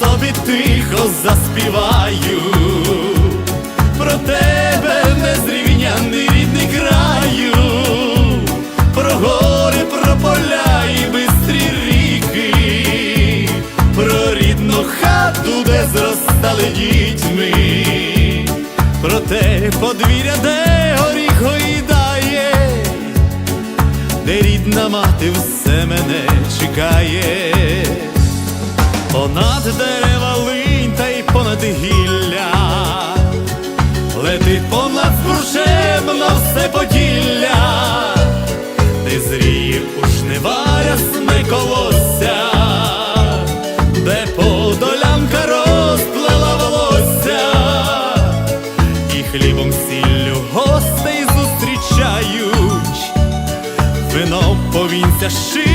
собі тихо заспіваю. Про тебе незрівняний рідний краю, про гори, про поля і бистрі ріки, про рідну хату, де зростали дітьми, про те подвір'я, де горіх гоїдає, де рідна мати все мене чекає. Дерева линь та й понад гілля. Летить понад спрушем на все поділля, де зріє у жнива рясне колосся, де подолянка розплела волосся, і хлібом сіллю гостей зустрічають, вино повінця щи